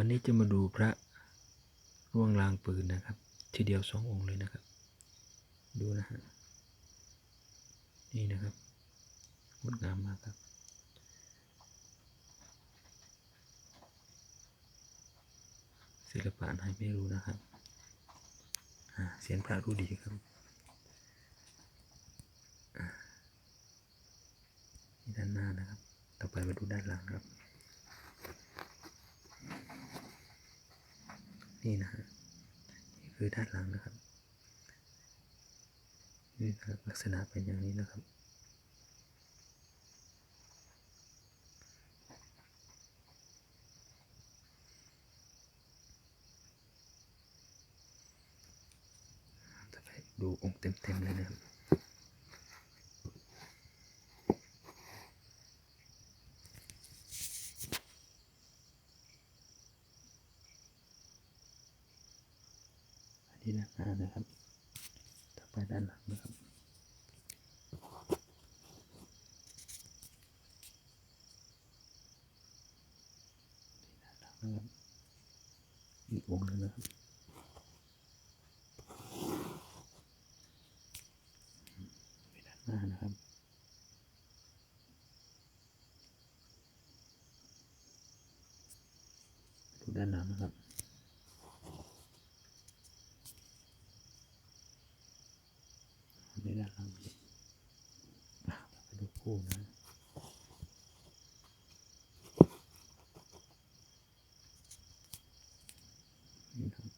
วันนี้จะมาดูพระร่วงลางปืนนะครับ ทีเดียวสององค์เลยนะครับ ดูนะฮะนี่นะครับงดงามมากครับ ศิลปะไหนไม่รู้นะครับเสียนพระรู้ดีครับด้านหน้านะครับ ต่อไปมาดูด้านหลังครับ นี่นะนี่คือด้านหลังนะครับ นี่นะครับลักษณะเป็นอย่างนี้นะครับจะไปดูองค์เต็มๆเลยนะครับ อันนี้ด้านหน้านะครับต่อไปด้านหลังนะครับ อีกองค์หนึงนะครับไปด้านหน้านะครับดูด้านหลังนะครับ นด้านหลังนี้อะเราไปดูคู่นะนี่ครับ